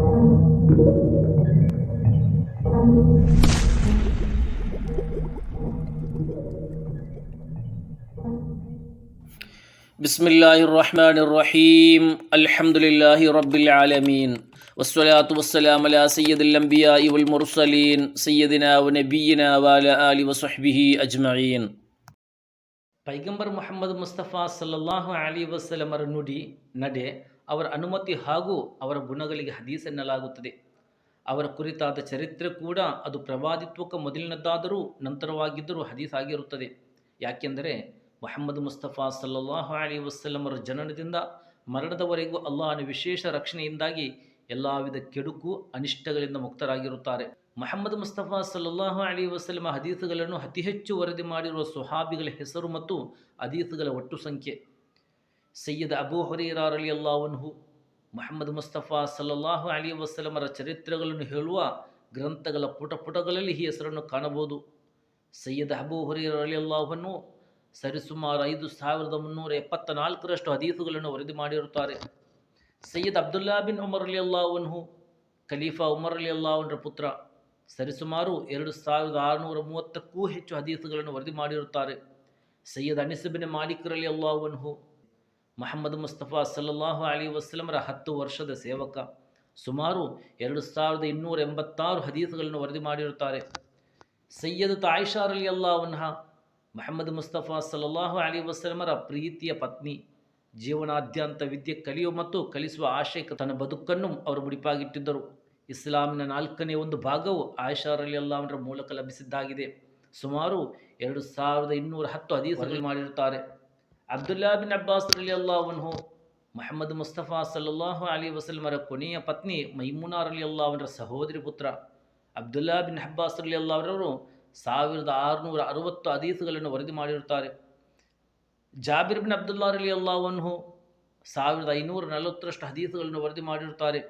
بسم الله الرحمن الرحيم الحمد لله رب العالمين والصلاة والسلام على سيد الأنبياء والمرسلين سيدنا ونبينا وعلى آله وصحبه أجمعين പൈഗംബർ മുഹമ്മദ് മുസ്തഫ സല്ലാഹു അലി വസ്ലമർ നുടി നടെ ಅವರ ಅನುಮತಿ ಹಾಗೂ ಅವರ ಗುಣಗಳಿಗೆ ಹದೀಸೆನ್ನಲಾಗುತ್ತದೆ ಅವರ ಕುರಿತಾದ ಚರಿತ್ರೆ ಕೂಡ ಅದು ಪ್ರವಾದಿತ್ವಕ್ಕೆ ಮೊದಲಿನದ್ದಾದರೂ ನಂತರವಾಗಿದ್ದರೂ ಹದೀಸ್ ಆಗಿರುತ್ತದೆ. ಯಾಕೆಂದರೆ ಮೊಹಮ್ಮದ್ ಮುಸ್ತಫಾ ಸಲ್ಲಲ್ಲಾಹು ಅಲಿ ವಸಲ್ಲಮರ ಜನನದಿಂದ ಮರಣದವರೆಗೂ ಅಲ್ಲಾಹನ ವಿಶೇಷ ರಕ್ಷಣೆಯಿಂದಾಗಿ ಎಲ್ಲ ವಿಧ ಕೆಡುಕು, ಅನಿಷ್ಟಗಳಿಂದ ಮುಕ್ತರಾಗಿರುತ್ತಾರೆ. ಮೊಹಮ್ಮದ್ ಮುಸ್ತಫಾ ಸಲ್ಲಲ್ಲಾಹು ಅಲಿ ವಸಲಮ ಹದೀಸುಗಳನ್ನು ಅತಿ ಹೆಚ್ಚು ವರದಿ ಮಾಡಿರುವ ಸುಹಾಬಿಗಳ ಹೆಸರು ಮತ್ತು ಹದೀಸುಗಳ ಒಟ್ಟು ಸಂಖ್ಯೆ. ಸಯ್ಯದ್ ಅಬೂ ಅಲಿ ಅಲ್ಲಾವನ್ಹು ಮೊಹಮ್ಮದ್ ಮುಸ್ತಫಾ ಸಲ್ಲಲ್ಲಾಹು ಅಲಿ ವಸಲಮರ ಚರಿತ್ರೆಗಳನ್ನು ಹೇಳುವ ಗ್ರಂಥಗಳ ಪುಟ ಪುಟಗಳಲ್ಲಿ ಈ ಹೆಸರನ್ನು ಕಾಣಬಹುದು. ಸೈಯದ್ ಅಬೂ ಅಲಿ ಅಲ್ಲಾಹನು ಸರಿಸುಮಾರು ಐದು ಸಾವಿರದ ಮುನ್ನೂರ ಎಪ್ಪತ್ತ ನಾಲ್ಕರಷ್ಟು ಹದೀಸುಗಳನ್ನು ವರದಿ ಮಾಡಿರುತ್ತಾರೆ. ಸೈಯದ್ ಅಬ್ದುಲ್ಲಾ ಬಿನ್ ಉಮರ್ ಅಲಿ ಅಲ್ಲಾವನ್ಹು ಖಲೀಫಾ ಉಮರ್ ಅಲಿ ಅಲ್ಲಾವನ್ರ ಪುತ್ರ ಸರಿಸುಮಾರು ಎರಡು ಸಾವಿರದ ಆರುನೂರ ಮೂವತ್ತಕ್ಕೂ ಹೆಚ್ಚು ಹದೀಸುಗಳನ್ನು ವರದಿ ಮಾಡಿರುತ್ತಾರೆ. ಸಯ್ಯದ್ ಅನಿಸಬಿನ್ ಮಾಲೀಕರಲ್ಲಿ ಅಲಿ ಅಲ್ಲಾವನ್ಹು ಮೊಹಮ್ಮದ್ ಮುಸ್ತಫಾ ಸಲ್ಲಲ್ಲಾಹು ಅಲಿ ವಸ್ಲಮರ ಹತ್ತು ವರ್ಷದ ಸೇವಕ. ಸುಮಾರು ಎರಡು ಸಾವಿರದ ಇನ್ನೂರ ಎಂಬತ್ತಾರು ಹದೀಸುಗಳನ್ನು ವರದಿ ಮಾಡಿರುತ್ತಾರೆ. ಸೈಯದ್ ತಾಯಿಷಾರ್ ಅಲಿ ಅಲ್ಲಾವನ್ಹ ಮಹಮ್ಮದ್ ಮುಸ್ತಫಾ ಸಲ್ಲಲ್ಲಾಹು ಅಲಿ ವಸ್ಲಮರ ಪ್ರೀತಿಯ ಪತ್ನಿ. ಜೀವನಾದ್ಯಂತ ವಿದ್ಯೆ ಕಲಿಯುವ ಮತ್ತು ಕಲಿಸುವ ಆಶಯಕ್ಕೆ ತನ್ನ ಬದುಕನ್ನು ಅವರು ಮುಡಿಪಾಗಿಟ್ಟಿದ್ದರು. ಇಸ್ಲಾಮಿನ ನಾಲ್ಕನೇ ಒಂದು ಭಾಗವು ಆಯಿಷಾರ್ ಅಲಿ ಅಲ್ಲಾವರ ಮೂಲಕ ಲಭಿಸಿದ್ದಾಗಿದೆ. ಸುಮಾರು ಎರಡು ಸಾವಿರದ ಇನ್ನೂರ ಹತ್ತು ಹದೀಸುಗಳು ಮಾಡಿರುತ್ತಾರೆ. ಅಬ್ದುಲ್ಲಾ ಬಿನ್ ಅಬ್ಬಾಸ್ ಅಲಿ ಅಲ್ಲಾವನ್ಹು ಮೊಹಮ್ಮದ್ ಮುಸ್ತಫಾ ಸಲ್ಲಲ್ಲಾಹು ಅಲಿ ವಸಲ್ಮರ ಕೊನೆಯ ಪತ್ನಿ ಮೈಮುನಾರ್ ಅಲಿ ಅಲ್ಲಾಹನರ ಸಹೋದರಿ ಪುತ್ರ ಅಬ್ದುಲ್ಲಾ ಬಿನ್ ಅಬ್ಬಾಸ್ ಅಲಿ ಅಲ್ಲಾವರವರು ಸಾವಿರದ ಆರುನೂರ ಅರವತ್ತು ಹದೀಸುಗಳನ್ನು ವರದಿ ಮಾಡಿರುತ್ತಾರೆ. ಜಾಬಿರ್ ಬಿನ್ ಅಬ್ದುಲ್ಲಾ ಅಲಿ ಅಲ್ಲಾವನ್ಹು ಸಾವಿರದ ಐನೂರ ನಲವತ್ತರಷ್ಟು ಹದೀಸುಗಳನ್ನು ವರದಿ ಮಾಡಿರುತ್ತಾರೆ.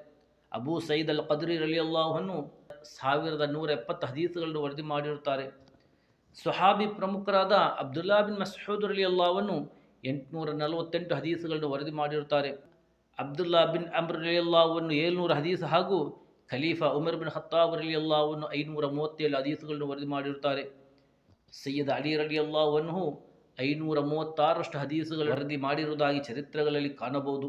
ಅಬೂ ಸೈದ್ ಅಲ್ ಕದ್ರಿ ಅಲಿ ಅಲ್ಲಾಹನ್ನು ಸಾವಿರದ ನೂರ ಎಪ್ಪತ್ತು ಹದೀಸುಗಳನ್ನು ವರದಿ ಮಾಡಿರುತ್ತಾರೆ. ಸುಹಾಬಿ ಪ್ರಮುಖರಾದ ಅಬ್ದುಲ್ಲಾ ಬಿನ್ ಮಸೂದ್ ಅಲಿ ಅಲ್ಲಾವನ್ನು ಎಂಟುನೂರ ನಲವತ್ತೆಂಟು ಹದೀಸುಗಳನ್ನು ವರದಿ ಮಾಡಿರುತ್ತಾರೆ. ಅಬ್ದುಲ್ಲಾ ಬಿನ್ ಅಮ್ರಲಿಯಲ್ಲಾವನ್ನು ಏಳ್ನೂರು ಹದೀಸ್ ಹಾಗೂ ಖಲೀಫಾ ಉಮರ್ ಬಿನ್ ಹತ್ತಾಬ್ ಅಲಿ ಅಲ್ಲಾವನ್ನು ಐನೂರ ಮೂವತ್ತೇಳು ಹದೀಸುಗಳನ್ನು ವರದಿ ಮಾಡಿರುತ್ತಾರೆ. ಸೈಯದ್ ಅಲಿ ರಲಿ ಅಲ್ಲಾವನ್ನು ಐನೂರ ಮೂವತ್ತಾರಷ್ಟು ಹದೀಸುಗಳು ವರದಿ ಮಾಡಿರುವುದಾಗಿ ಚರಿತ್ರೆಗಳಲ್ಲಿ ಕಾಣಬಹುದು.